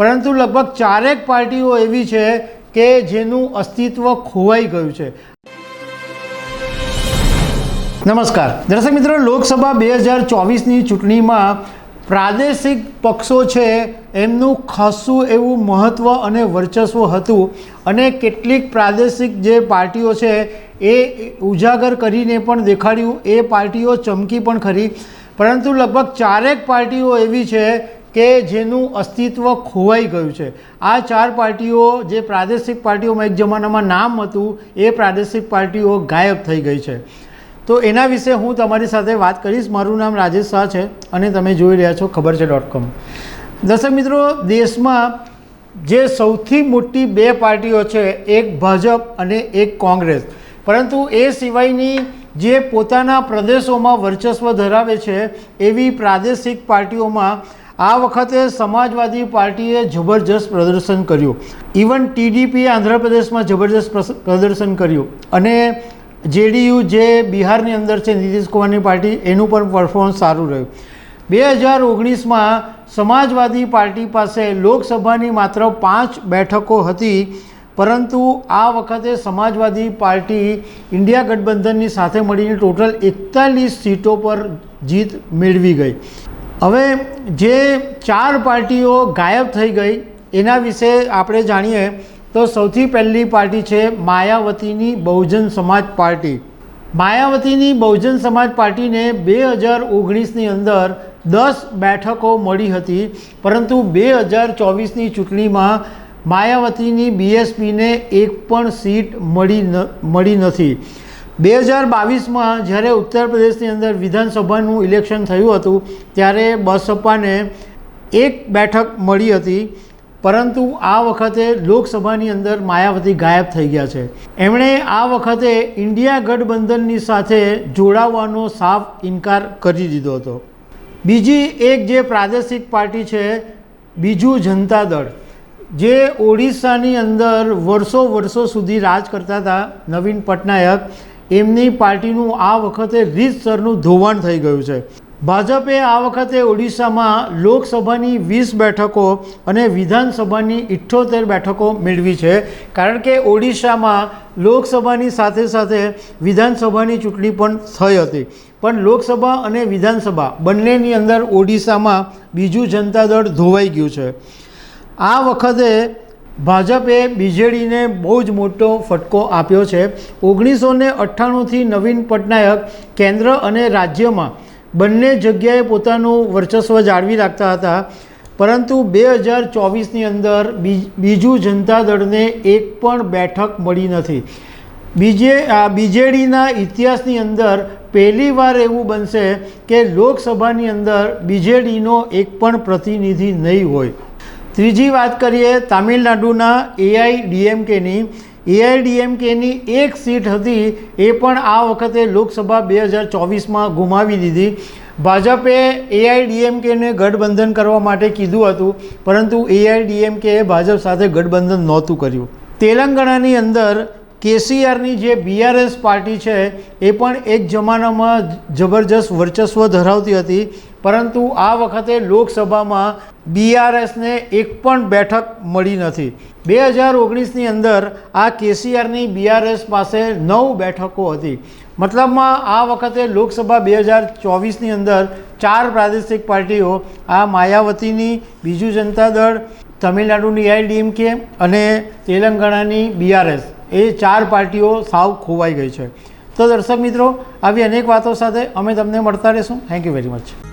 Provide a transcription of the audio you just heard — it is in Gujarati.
પરંતુ લગભગ ચારેક પાર્ટીઓ એવી છે કે જેનું અસ્તિત્વ ખોવાઈ ગયું છે. નમસ્કાર. દર્શક મિત્રો, લોકસભા બે હજાર ચોવીસની ચૂંટણીમાં પ્રાદેશિક પક્ષો છે, એમનું ખાસું એવું મહત્ત્વ અને વર્ચસ્વ હતું અને કેટલીક પ્રાદેશિક જે પાર્ટીઓ છે એ ઉજાગર કરીને પણ દેખાડ્યું, એ પાર્ટીઓ ચમકી પણ ખરી. પરંતુ લગભગ ચારેક પાર્ટીઓ એવી છે કે જેનું અસ્તિત્વ ખોવાઈ ગયું છે. આ ચાર પાર્ટીઓ, જે પ્રાદેશિક પાર્ટીઓમાં એક જમાનામાં નામ હતું, એ પ્રાદેશિક પાર્ટીઓ ગાયબ થઈ ગઈ છે. તો એના વિશે હું તમારી સાથે વાત કરીશ. મારું નામ રાજેશ શાહ છે અને તમે જોઈ રહ્યા છો ખબર છે ડોટ કોમ દર્શક મિત્રો, દેશમાં જે સૌથી મોટી બે પાર્ટીઓ છે, એક ભાજપ અને એક કોંગ્રેસ. પરંતુ એ સિવાયની જે પોતાના પ્રદેશોમાં વર્ચસ્વ ધરાવે છે, એવી પ્રાદેશિક પાર્ટીઓમાં આ વખતે સમાજવાદી પાર્ટીએ જબરજસ્ત પ્રદર્શન કર્યું. ઇવન ટીડીપી આંધ્રપ્રદેશમાં જબરજસ્ત પ્રદર્શન કર્યું. અને જેડીયુ જે બિહારની અંદર છે, નીતિશ કુમારની પાર્ટી, એનું પણ પરફોર્મન્સ સારું રહ્યું. બે હજાર ઓગણીસમાં સમાજવાદી પાર્ટી પાસે લોકસભાની માત્ર પાંચ બેઠકો હતી, પરંતુ આ વખતે સમાજવાદી પાર્ટી ઇન્ડિયા ગઠબંધનની સાથે મળીને ટોટલ એકતાલીસ સીટો પર જીત મેળવી ગઈ. હવે જે ચાર પાર્ટીઓ ગાયબ થઈ ગઈ, એના વિશે આપણે જાણીએ, તો સૌથી પહેલી પાર્ટી છે માયાવતીની બહુજન સમાજ પાર્ટી. માયાવતીની બહુજન સમાજ પાર્ટીને બે હજાર ઓગણીસની અંદર દસ બેઠકો મળી હતી, પરંતુ બે હજાર ચોવીસની ચૂંટણીમાં માયાવતીની બીએસપીને એક પણ સીટ મળી ન, મળી નથી. બે હજાર બાવીસમાં જ્યારે ઉત્તર પ્રદેશની અંદર વિધાનસભાનું ઇલેક્શન થયું હતું, ત્યારે બસપાને એક બેઠક મળી હતી. પરંતુ આ વખતે લોકસભાની અંદર માયાવતી ગાયબ થઈ ગયા છે. એમણે આ વખતે ઇન્ડિયા ગઠબંધનની સાથે જોડાવાનો સાફ ઇનકાર કરી દીધો હતો. બીજી એક જે પ્રાદેશિક પાર્ટી છે, બીજું જનતા દળ, જે ઓડિશાની અંદર વર્ષો વર્ષો સુધી રાજ કરતા હતા નવીન પટનાયક એમની પાર્ટીનું આ વખતે રીતસરનું ધોવાણ થઈ ગયું છે. ભાજપે આ વખતે ઓડિશામાં લોકસભાની વીસ બેઠકો અને વિધાનસભાની ઇઠ્ઠોતેર બેઠકો મેળવી છે. કારણ કે ઓડિશામાં લોકસભાની સાથે સાથે વિધાનસભાની ચૂંટણી પણ થઈ હતી. પણ લોકસભા અને વિધાનસભા બંનેની અંદર ઓડિશામાં બીજું જનતા દળ ધોવાઈ ગયું છે. આ વખતે ભાજપે બીજેડીને બહુ જ મોટો ફટકો આપ્યો છે. ઓગણીસો ને અઠ્ઠાણુંથી નવીન પટનાયક કેન્દ્ર અને રાજ્યમાં બંને જગ્યાએ પોતાનું વર્ચસ્વ જાળવી રાખતા હતા. પરંતુ બે હજાર ચોવીસની અંદર બીજું જનતા દળને એક પણ બેઠક મળી નથી. બીજે બીજેડીના ઇતિહાસની અંદર પહેલીવાર એવું બનશે કે લોકસભાની અંદર બીજેડીનો એક પણ પ્રતિનિધિ નહીં હોય. ત્રીજી વાત કરીએ તામિલનાડુના એઆઈ ડીએમકેની એઆઈ ડીએમકેની એક સીટ હતી, એ પણ આ વખતે લોકસભા બે હજાર ચોવીસમાં ગુમાવી દીધી. ભાજપે એઆઈ ડીએમકેને ગઠબંધન કરવા માટે કીધું હતું, પરંતુ એઆઈ ડીએમકેએ ભાજપ સાથે ગઠબંધન નહોતું કર્યું. તેલંગાણાની અંદર કેસીઆરની જે બીઆરએસ પાર્ટી છે, એ પણ એક જમાનામાં જબરજસ્ત વર્ચસ્વ ધરાવતી હતી. પરંતુ આ વખતે લોકસભામાં બીઆરએસને એક પણ બેઠક મળી નથી. બે હજાર ઓગણીસની અંદર આ કેસીઆરની બીઆરએસ પાસે નવ બેઠકો હતી. મતલબમાં આ વખતે લોકસભા બે હજાર ચોવીસની અંદર ચાર પ્રાદેશિક પાર્ટીઓ, આ માયાવતીની, બીજુ જનતા દળ, તમિલનાડુની એઆઈડીએમકે અને તેલંગાણાની બીઆરએસ એ ચાર પાર્ટીઓ સાવ ખોવાઈ ગઈ છે. તો દર્શક મિત્રો, આવી અનેક વાતો સાથે અમે તમને મળતા રહીશું. Thank you very much